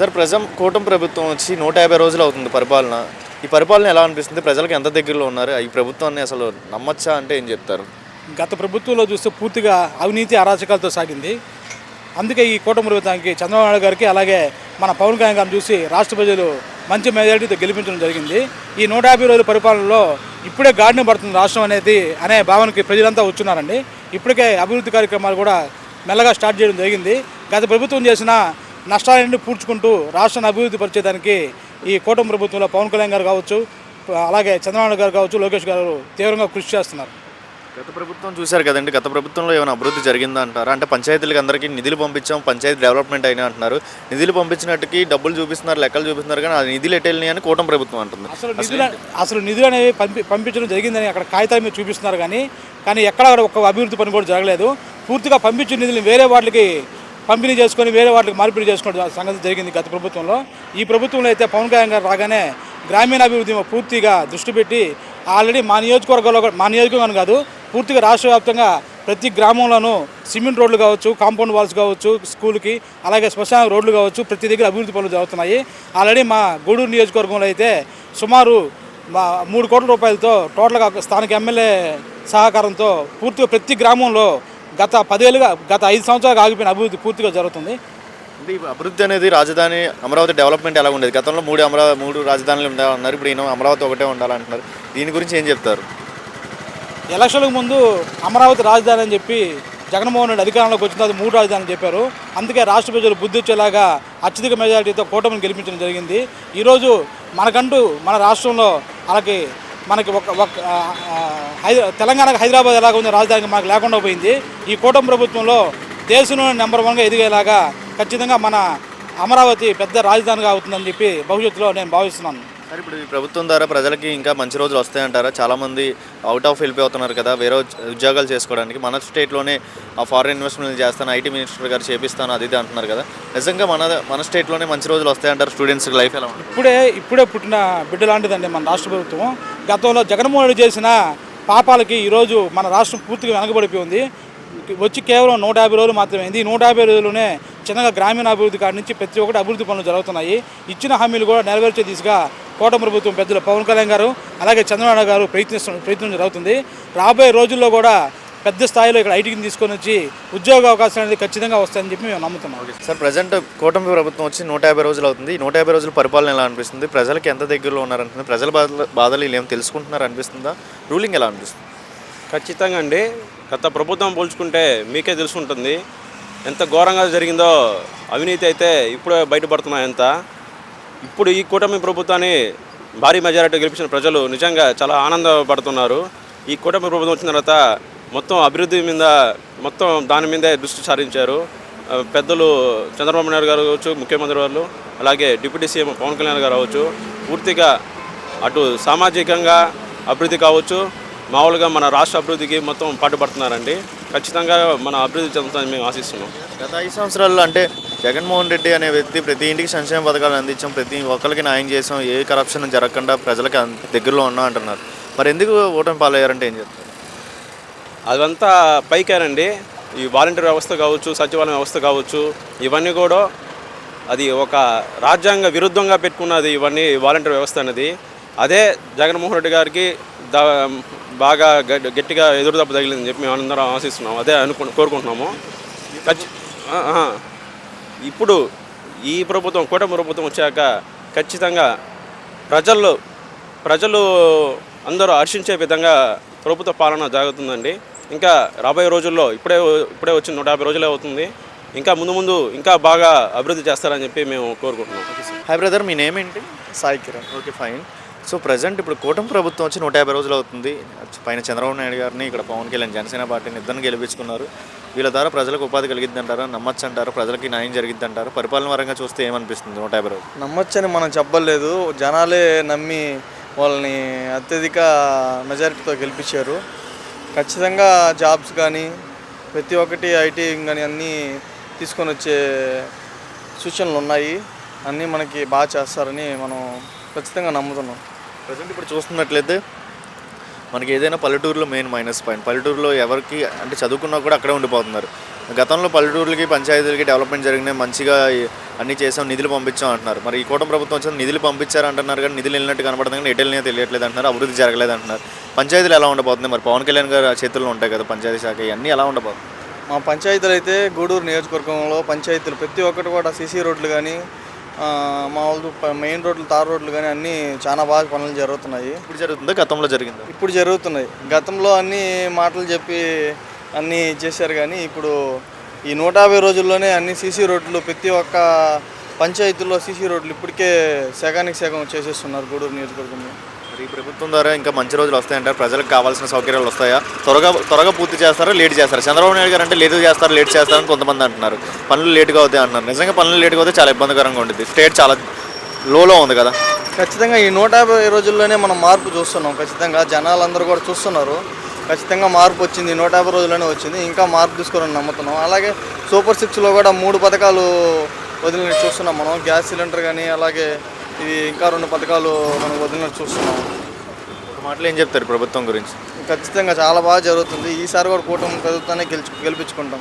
Sir ప్రజం కూటమి ప్రభుత్వం వచ్చి నూట యాభై రోజులు అవుతుంది పరిపాలన. ఈ పరిపాలన ఎలా అనిపిస్తుంది? ప్రజలకు ఎంత దగ్గరలో ఉన్నారు? ఈ ప్రభుత్వాన్ని అసలు నమ్మచ్చా అంటే ఏం చెప్తారు? గత ప్రభుత్వంలో చూస్తే పూర్తిగా అవినీతి అరాచకాలతో సాగింది. అందుకే ఈ కూటమి ప్రభుత్వానికి చంద్రబాబు నాయుడు గారికి అలాగే మన పవన్ కళ్యాణ్ గారిని చూసి రాష్ట్ర ప్రజలు మంచి మెజారిటీతో గెలిపించడం జరిగింది. ఈ నూట యాభై రోజుల పరిపాలనలో ఇప్పుడే గాడిన పడుతుంది రాష్ట్రం అనేది అనే భావనకి ప్రజలంతా వచ్చున్నారండి. ఇప్పటికే అభివృద్ధి కార్యక్రమాలు కూడా మెల్లగా స్టార్ట్ చేయడం జరిగింది. గత ప్రభుత్వం చేసిన నష్టాలన్నీ పూడ్చుకుంటూ రాష్ట్రాన్ని అభివృద్ధి పరిచేదానికి ఈ కూటమి ప్రభుత్వంలో పవన్ కళ్యాణ్ గారు కావచ్చు అలాగే చంద్రబాబు గారు కావచ్చు లోకేష్ గారు తీవ్రంగా కృషి చేస్తున్నారు. గత ప్రభుత్వం చూశారు కదండి గత ప్రభుత్వంలో ఏమైనా అభివృద్ధి జరిగిందా అంటారా? అంటే పంచాయతీలకు అందరికీ నిధులు పంపించాం పంచాయతీ డెవలప్మెంట్ అయినా అంటున్నారు. నిధులు పంపించినట్టుకి డబ్బులు చూపిస్తున్నారు లెక్కలు చూపిస్తున్నారు కానీ ఆ నిధులు ఎటు వెళ్ళినాయి అని కూటమి ప్రభుత్వం అంటుంది. అసలు నిధులు అసలు నిధులు అనేవి పంపి పంపించడం జరిగిందని అక్కడ కాగితాల మీద చూపిస్తున్నారు కానీ కానీ ఎక్కడ కూడా ఒక అభివృద్ధి పని కూడా జరగలేదు. పూర్తిగా పంపించిన నిధులు వేరే వాటికి పంపిణీ చేసుకొని వేరే వాటికి మార్పిడి చేసుకోవడం సంగతి జరిగింది గత ప్రభుత్వంలో. ఈ ప్రభుత్వంలో అయితే పవన్ కళ్యాణ్ గారు రాగానే గ్రామీణాభివృద్ధి పూర్తిగా దృష్టి పెట్టి ఆల్రెడీ మా నియోజకవర్గంలో మా నియోజకవర్గం కాదు పూర్తిగా రాష్ట్ర వ్యాప్తంగా ప్రతి గ్రామంలోనూ సిమెంట్ రోడ్లు కావచ్చు కాంపౌండ్ వాల్స్ కావచ్చు స్కూల్కి అలాగే శ్మశాన రోడ్లు కావచ్చు ప్రతి దగ్గర అభివృద్ధి పనులు జరుగుతున్నాయి. ఆల్రెడీ మా గూడూరు నియోజకవర్గంలో అయితే సుమారు మూడు కోట్ల రూపాయలతో టోటల్గా స్థానిక ఎమ్మెల్యే సహకారంతో పూర్తిగా ప్రతి గ్రామంలో గత పదేళ్ళుగా గత ఐదు సంవత్సరాలుగా ఆగిపోయిన అభివృద్ధి పూర్తిగా జరుగుతుంది. అంటే అభివృద్ధి అనేది రాజధాని అమరావతి డెవలప్మెంట్ ఎలా ఉండేది? గతంలో మూడు అమరావతి మూడు రాజధానులు ఉండాలన్నారు ఇప్పుడు ఈయన అమరావతి ఒకటే ఉండాలంటున్నారు. దీని గురించి ఏం చెప్తారు? ఎలక్షన్లకు ముందు అమరావతి రాజధాని అని చెప్పి జగన్మోహన్ రెడ్డి అధికారంలోకి వచ్చిన తర్వాత మూడు రాజధాని చెప్పారు. అందుకే రాష్ట్ర ప్రజలు బుద్ధి వచ్చేలాగా అత్యధిక మెజారిటీతో కూటమిని గెలిపించడం జరిగింది. ఈరోజు మనకంటూ మన రాష్ట్రంలో అలాగే మనకి ఒక ఒక తెలంగాణకు హైదరాబాద్ ఎలాగ ఉంది రాజధాని మనకు లేకుండా పోయింది. ఈ కూటమి ప్రభుత్వంలో దేశంలో నెంబర్ వన్గా ఎదిగేలాగా ఖచ్చితంగా మన అమరావతి పెద్ద రాజధానిగా అవుతుందని చెప్పి భవిష్యత్తులో నేను భావిస్తున్నాను. సార్ ఇప్పుడు ఈ ప్రభుత్వం ద్వారా ప్రజలకి ఇంకా మంచి రోజులు వస్తాయంటారా? చాలామంది అవుట్ ఆఫ్ వెళ్ళిపోతున్నారు కదా వేరే ఉద్యోగాలు చేసుకోవడానికి. మన స్టేట్లోనే ఆ ఫారెన్ ఇన్వెస్ట్మెంట్ చేస్తాను ఐటీ మినిస్టర్ గారు చేపిస్తాను అది ఇది అంటున్నారు కదా. నిజంగా మన మన స్టేట్లోనే మంచి రోజులు వస్తాయంటారు స్టూడెంట్స్కి లైఫ్ ఎలా ఉంటుంది? ఇప్పుడే ఇప్పుడే పుట్టిన బిడ్డ లాంటిదండి మన రాష్ట్ర ప్రభుత్వం. గతంలో జగన్మోహన్ రెడ్డి చేసిన పాపాలకి ఈరోజు మన రాష్ట్రం పూర్తిగా వెనకబడిపోయింది వచ్చి కేవలం నూట యాభై రోజులు మాత్రమే అయింది. ఈ నూట యాభై రోజుల్లోనే చిన్నగా గ్రామీణ అభివృద్ధి కాడి నుంచి ప్రతి ఒక్కటి అభివృద్ధి పనులు జరుగుతున్నాయి. ఇచ్చిన హామీలు కూడా నెరవేర్చే దిశగా కూటమి ప్రభుత్వం పెద్దలు పవన్ కళ్యాణ్ గారు అలాగే చంద్రబాబు గారు ప్రయత్నిస్తు ప్రయత్నం జరుగుతుంది. రాబోయే రోజుల్లో కూడా పెద్ద స్థాయిలో ఇక్కడ ఐటీని తీసుకొని వచ్చి ఉద్యోగ అవకాశాలు అనేది ఖచ్చితంగా వస్తాయని చెప్పి మేము నమ్ముతున్నాం. సార్ ప్రజెంట్ కూటమి ప్రభుత్వం వచ్చి నూట యాభై రోజులు అవుతుంది. ఈ నూట యాభై రోజుల పరిపాలన ఎలా అనిపిస్తుంది? ప్రజలకి ఎంత దగ్గరలో ఉన్నారనిపిస్తుంది ప్రజల బాధలు బాధలు ఏం తెలుసుకుంటున్నారు అనిపిస్తుందా? రూలింగ్ ఎలా అనిపిస్తుంది? ఖచ్చితంగా అండి. గత ప్రభుత్వం పోల్చుకుంటే మీకే తెలుసుంటుంది. ఎంత ఘోరంగా జరిగిందో అవినీతి అయితే ఇప్పుడే బయటపడుతున్నాయి ఎంత ఇప్పుడు ఈ కూటమి ప్రభుత్వాన్ని భారీ మెజారిటీ గెలిపించిన ప్రజలు నిజంగా చాలా ఆనందపడుతున్నారు. ఈ కూటమి ప్రభుత్వం వచ్చిన తర్వాత మొత్తం అభివృద్ధి మీద మొత్తం దాని మీదే దృష్టి సారించారు. పెద్దలు చంద్రబాబు నాయుడు గారు కావచ్చు ముఖ్యమంత్రి వాళ్ళు అలాగే డిప్యూటీ సీఎం పవన్ కళ్యాణ్ గారు కావచ్చు పూర్తిగా అటు సామాజికంగా అభివృద్ధి కావచ్చు మామూలుగా మన రాష్ట్ర అభివృద్ధికి మొత్తం పాటుపడుతున్నారండి. ఖచ్చితంగా మన అభివృద్ధి చెందుతుందని మేము ఆశిస్తున్నాం. గత ఐదు సంవత్సరాల్లో అంటే జగన్మోహన్ రెడ్డి అనే వ్యక్తి ప్రతి ఇంటికి సంక్షేమ పథకాలు అందించాం ప్రతి ఒక్కరికి న్యాయం చేసాం ఏ కరప్షన్ జరగకుండా ప్రజలకి దగ్గరలో ఉన్నాం అంటున్నారు. మరి ఎందుకు ఓటమి పాలయ్యారంటే ఏం చెప్తారు? అదంతా పైకేనండి. ఈ వాలంటీర్ వ్యవస్థ కావచ్చు సచివాలయం వ్యవస్థ కావచ్చు ఇవన్నీ కూడా అది ఒక రాజ్యాంగ విరుద్ధంగా పెట్టుకున్నది ఇవన్నీ వాలంటీర్ వ్యవస్థ అనేది అదే జగన్మోహన్ రెడ్డి గారికి బాగా గట్టిగా ఎదురుదెబ్బ తగిలిందని చెప్పి మేము అందరం ఆశిస్తున్నాం. అదే అనుకు కోరుకుంటున్నాము. ఇప్పుడు ఈ ప్రభుత్వం కూటమి ప్రభుత్వం వచ్చాక ఖచ్చితంగా ప్రజల్లో ప్రజలు అందరూ హర్షించే విధంగా ప్రభుత్వ పాలన జరుగుతుందండి. ఇంకా రాబోయే రోజుల్లో ఇప్పుడే ఇప్పుడే వచ్చిన నూట యాభై రోజులే అవుతుంది. ఇంకా ముందు ముందు ఇంకా బాగా అభివృద్ధి చేస్తారని చెప్పి మేము కోరుకుంటున్నాం. హాయ్ బ్రదర్ మీ నేమ్ ఏంటి? Sai Kiran. Okay fine so present ఇప్పుడు కూటమి ప్రభుత్వం వచ్చి నూట యాభై రోజులు అవుతుంది. పైన చంద్రబాబు నాయుడు గారిని ఇక్కడ పవన్ కళ్యాణ్ జనసేన పార్టీని ఇద్దరిని గెలిపించుకున్నారు. వీళ్ళ ద్వారా ప్రజలకు ఉపాధి కలిగిద్ది అంటారు నమ్మచ్చు అంటారు ప్రజలకి న్యాయం జరిగిద్ది అంటారు పరిపాలన పరంగా చూస్తే ఏమనిపిస్తుంది నూట యాభై రోజులు? నమ్మొచ్చని మనం చెప్పలేదు. జనాలే నమ్మి వాళ్ళని అత్యధిక మెజారిటీతో గెలిపించారు. ఖచ్చితంగా జాబ్స్ కానీ ప్రతి ఒక్కటి ఐటీ కానీ అన్నీ తీసుకొని వచ్చే సూచనలు ఉన్నాయి. అన్నీ మనకి బాగా చేస్తారని మనం ఖచ్చితంగా నమ్ముతున్నాం. ప్రజెంట్ ఇప్పుడు చూస్తున్నట్లయితే మనకి ఏదైనా పల్లెటూరులో మెయిన్ మైనస్ పాయింట్. పల్లెటూరులో ఎవరికి అంటే చదువుకున్నా కూడా అక్కడే ఉండిపోతున్నారు. గతంలో పల్లెటూర్లకి పంచాయతీలకి డెవలప్మెంట్ జరిగినాయి మంచిగా అన్నీ అన్ని చేసాం నిధులు పంపించాం అంటున్నారు. మరి ఈ కూటమి ప్రభుత్వం వచ్చిన నిధులు పంపించారు అంటున్నారు కానీ నిధులు వెళ్ళినట్టు కనబడదు కానీ ఎటెళ్ళినా తెలియట్లేదు అంటున్నారు అభివృద్ధి జరగలేదు అంటున్నారు పంచాయతీలు ఎలా ఉండబోతుంది మరి పవన్ కళ్యాణ్ గారు చేతుల్లో ఉంటాయి కదా పంచాయతీ శాఖ ఇవన్నీ ఎలా ఉండబోతుంది మా పంచాయతీలు అయితే గూడూరు నియోజకవర్గంలో పంచాయతీలు ప్రతి ఒక్కటి కూడా సీసీ రోడ్లు కానీ మా వాళ్ళు ప- మెయిన్ రోడ్లు తార్ రోడ్లు కానీ అన్నీ చాలా బాగా పనులు జరుగుతున్నాయి. ఇప్పుడు జరుగుతుందా? గతంలో జరిగిందా? ఇప్పుడు జరుగుతున్నాయి. గతంలో అన్ని మాటలు చెప్పి అన్నీ చేశారు కానీ ఇప్పుడు ఈ నూట యాభై రోజుల్లోనే అన్ని సీసీ రోడ్లు ప్రతి ఒక్క పంచాయతీల్లో సీసీ రోడ్లు ఇప్పటికే సగానికి సగం చేసేస్తున్నారు గూడూరు నియోజకవర్గంలో. ఈ ప్రభుత్వం ద్వారా ఇంకా మంచి రోజులు వస్తాయంటారు. ప్రజలకు కావాల్సిన సౌకర్యాలు వస్తాయా? త్వరగా త్వరగా పూర్తి చేస్తారా? లేట్ చేస్తారా? చంద్రబాబు నాయుడు గారు అంటే లేట్ చేస్తారు? లేట్ చేస్తారని కొంతమంది అంటున్నారు. పనులు లేట్గా అవుతాయి అంటున్నారు. నిజంగా పనులు లేట్గా అవుతే చాలా ఇబ్బందికరంగా ఉంటుంది స్టేట్ చాలా లోలో ఉంది కదా. ఖచ్చితంగా ఈ నూట యాభై రోజుల్లోనే మనం మార్పు చూస్తున్నాం. ఖచ్చితంగా జనాలందరూ కూడా చూస్తున్నారు. ఖచ్చితంగా మార్పు వచ్చింది. నూట యాభై రోజుల్లోనే వచ్చింది. ఇంకా మార్పు తీసుకుని నమ్ముతున్నాం. అలాగే సూపర్ సిక్స్లో కూడా మూడు పథకాలు వదిలినట్టు చూస్తున్నాం మనం. గ్యాస్ సిలిండర్ కానీ అలాగే ఇవి ఇంకా రెండు పథకాలు మనం వదిలినట్టు చూస్తున్నాం. ఒక మాటలో ఏం చెప్తారు ప్రభుత్వం గురించి? ఖచ్చితంగా చాలా బాగా జరుగుతుంది. ఈసారి కూడా కూటమి ప్రభుత్వాన్ని గెలుచు గెలిపించుకుంటాం.